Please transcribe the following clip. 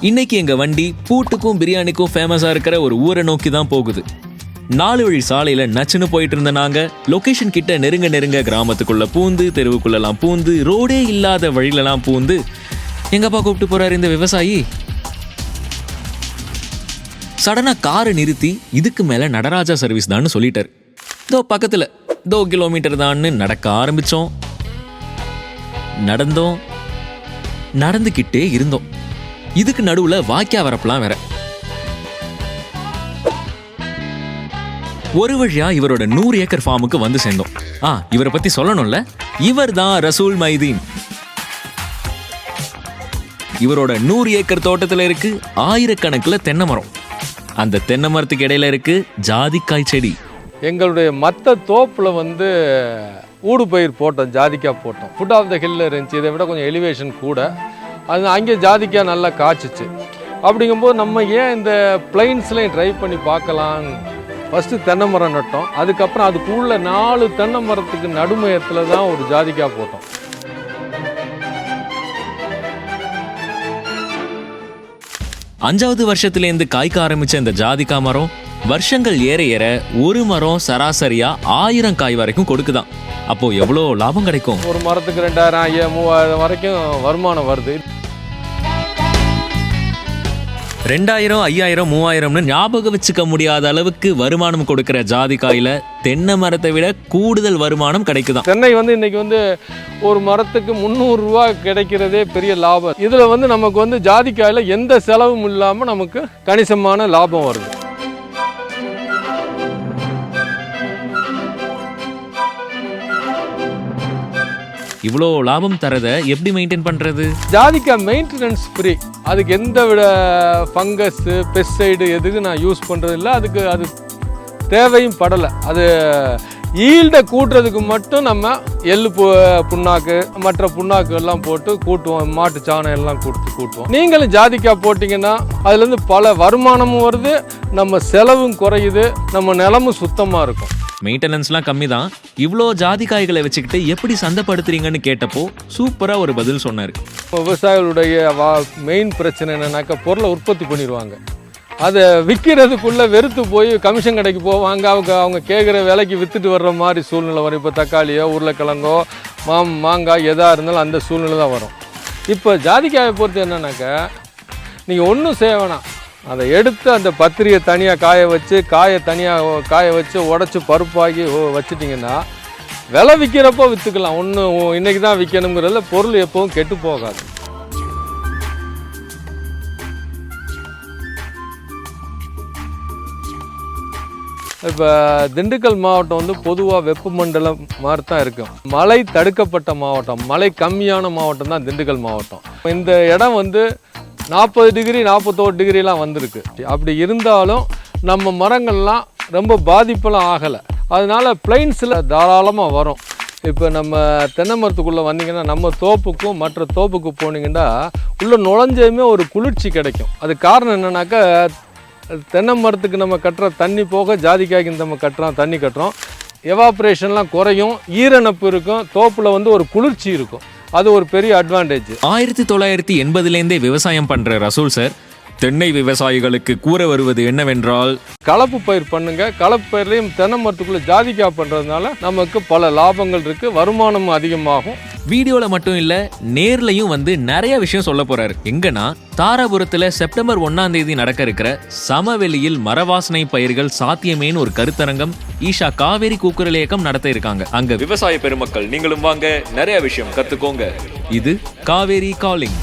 இன்னைக்கு எங்க வண்டி பூட்டுக்கும் பிரியாணிக்கும் ஃபேமஸா இருக்கிற ஒரு ஊரை நோக்கி தான் போகுது. நாலு வழி சாலையில நச்சுன்னு போயிட்டு இருந்த நாங்க லொகேஷன் கிட்ட நெருங்க நெருங்க கிராமத்துக்குள்ள பூந்து தெருவுக்குள்ளலாம் பூந்து ரோடே இல்லாத வழியிலலாம் பூந்து எங்கப்பா கூப்பிட்டு போறாரு இந்த விவசாயி? சடனா காரை நிறுத்தி இதுக்கு மேல நடராஜா சர்வீஸ் தான்னு சொல்லிட்டாரு. இதோ பக்கத்துல இதோ கிலோமீட்டர் தான்னு நடக்க ஆரம்பிச்சோம். நடந்தோம். நடந்துக்கிட்டே இருந்தோம். இதுக்கு நடுவுல வாக்கியா வரப்பெல்லாம் வேற. ஒரு வழியா இவரோட நூறு ஏக்கர் ஃபார்முக்கு வந்து சேர்ந்தோம். ஆ இவரை பத்தி சொல்லணும்ல? இவர் தான் ரசூல் மைதீன். இவரோட நூறு ஏக்கர் தோட்டத்துல இருக்கு ஆயிரக்கணக்கில் தென்னை மரம். அந்த தென்னை மரத்துக்கு இடையில இருக்கு ஜாதிக்காய் செடி. எங்களுடைய மற்ற தோப்பில் வந்து ஊடு பயிர் போட்டோம் ஜாதிக்காய் போட்டோம். ஃபுட் ஆஃப் த ஹில்ல இருந்துச்சு. இதை விட கொஞ்சம் எலிவேஷன் கூட. அது அங்கே ஜாதிக்காய் நல்லா காய்ச்சிச்சு. அப்படிங்கும்போது நம்ம ஏன் இந்த பிளைன்ஸ்லையும் ட்ரை பண்ணி பார்க்கலாம்? ஃபஸ்ட்டு தென்னை மரம் நட்டோம். அதுக்கப்புறம் அதுக்குள்ள நாலு தென்னை மரத்துக்கு நடுமையத்தில் தான் ஒரு ஜாதிக்காய் போட்டோம். அஞ்சாவது வருஷத்துலேருந்து காய்க்க ஆரம்பித்த இந்த ஜாதிக்கா மரம் வருஷங்கள் ஏற ஏற ஒரு மரம் சராசரியாக ஆயிரம் காய் வரைக்கும் கொடுக்குதான். அப்போ எவ்வளோ லாபம் கிடைக்கும்? ஒரு மரத்துக்கு ரெண்டாயிரம் ஐயா மூவாயிரம் வரைக்கும் வருமானம் வருது. ரெண்டாயிரம் ஐயாயிரம் மூவாயிரம்னு ஞாபகம் வச்சுக்க முடியாத அளவுக்கு வருமானம் கொடுக்கிற ஜாதிக்காயில தென்னை மரத்தை விட கூடுதல் வருமானம் கிடைக்குதாம் தென்னை வந்து இன்னைக்கு வந்து ஒரு மரத்துக்கு முந்நூறுரூவா கிடைக்கிறதே பெரிய லாபம். இதில் வந்து நமக்கு வந்து ஜாதிக்காயில் எந்த செலவும் இல்லாமல் நமக்கு கணிசமான லாபம் வருது. இவ்வளோ லாபம் தரத எப்படி மெயின்டைன் பண்றது? ஜாதிக்காய் மெயின்டெனன்ஸ் ஃப்ரீ அதுக்கு எந்த விட ஃபங்கஸ் பெஸ்டைடு எதுக்கு நான் யூஸ் பண்ணுறது இல்லை அதுக்கு அது தேவையும் படலை. அது ஈல்டை கூட்டுறதுக்கு மட்டும் நம்ம எள்ளு பு புண்ணாக்கு மற்ற புண்ணாக்கு எல்லாம் போட்டு கூட்டுவோம். மாட்டு சாணம் எல்லாம் கொடுத்து கூட்டுவோம். நீங்களும் ஜாதிக்காய் போட்டிங்கன்னா அதுலேருந்து பல வருமானமும் வருது. நம்ம செலவும் குறையுது. நம்ம நிலமும் சுத்தமாக இருக்கும். மெயின்டெனன்ஸ்லாம் கம்மி தான் இவ்வளோ ஜாதிக்காய்களை வச்சுக்கிட்டு எப்படி சந்தைப்படுத்துறீங்கன்னு கேட்டப்போ சூப்பராக ஒரு பதில் சொன்னார். விவசாயிகளுடைய வா மெயின் பிரச்சனை என்னன்னாக்கா பொருளை உற்பத்தி பண்ணிடுவாங்க. அதை விற்கிறதுக்குள்ளே வெறுத்து போய் கமிஷன் கடைக்கு போவாங்க. அவங்க அவங்க கேட்குற விலைக்கு விற்றுட்டு வர்ற மாதிரி சூழ்நிலை வரும். இப்போ தக்காளியோ உருளைக்கிழங்கோ மாம் மாங்காய் எதாக இருந்தாலும் அந்த சூழ்நிலை தான் வரும். இப்போ ஜாதிக்காயை பொறுத்து என்னன்னாக்கா நீங்கள் ஒன்றும் செய்ய வேணாம். அதை எடுத்து அந்த பத்திரியை தனியாக காய வச்சு காயை தனியாக காய வச்சு உடச்சி பருப்பாக்கி வச்சுட்டிங்கன்னா வச்சிட்டிங்கன்னா விலை விற்கிறப்போ விற்றுக்கலாம் ஒன்றும் இன்னைக்கு தான் விற்கணுங்கிறதுல பொருள் எப்பவும் கெட்டு போகாது. இப்போ திண்டுக்கல் மாவட்டம் வந்து பொதுவாக வெப்பமண்டலம் மாதிரி தான் இருக்கும் மழை தடுக்கப்பட்ட மாவட்டம் மழை கம்மியான மாவட்டம் தான் திண்டுக்கல் மாவட்டம். இந்த இடம் வந்து நாற்பது டிகிரி நாற்பத்தோரு டிகிரிலாம் வந்திருக்கு. அப்படி இருந்தாலும் நம்ம மரங்கள்லாம் ரொம்ப பாதிப்பெல்லாம் ஆகலை. அதனால பிளைன்ஸில் தாராளமாக வரும். இப்போ நம்ம தென்னை மரத்துக்குள்ளே வந்தீங்கன்னா நம்ம தோப்புக்கும் மற்ற தோப்புக்கு போனீங்கன்னா உள்ளே நுழைஞ்சதுமே ஒரு குளிர்ச்சி கிடைக்கும். அது காரணம் என்னன்னாக்கா தென்னை மரத்துக்கு நம்ம கட்டுற தண்ணி போக ஜாதிக்காய்க்கு நம்ம கட்டுறோம் தண்ணி கட்டுறோம். எவாப்ரேஷன்லாம் குறையும். ஈரநப்பு இருக்கும். தோப்பில் வந்து ஒரு குளிர்ச்சி இருக்கும். அது ஒரு பெரிய அட்வான்டேஜ் ஆயிரத்தி தொள்ளாயிரத்தி எண்பதுலேருந்தே விவசாயம் பண்ற ரசூல் சார் தென்னை விவசாயிகளுக்கு கூற வருவது என்னவென்றால் கலப்பு பயிர் பண்ணுங்க. கலப்பு பயிர்லையும் தென்னை மரத்துக்குள்ளே ஜாதிக்காய் பண்ணுறதுனால நமக்கு பல லாபங்கள் இருக்குது வருமானமும் அதிகமாகும். வீடியோல மட்டும் இல்ல நேர்லயும் வந்து நிறைய விஷயம் சொல்ல போறாரு. எங்கன்னா தாராபுரத்துல செப்டம்பர் ஒன்னாம் தேதி நடக்க இருக்கிற சமவெளியில் மரவாசனை பயிர்கள் சாத்தியமேன்னு ஒரு கருத்தரங்கம் ஈஷா காவேரி கூக்குரல் இயக்கம் நடத்த இருக்காங்க. அங்க விவசாய பெருமக்கள் நீங்களும் வாங்க நிறைய விஷயம் கத்துக்கோங்க. இது காவேரி காலிங்.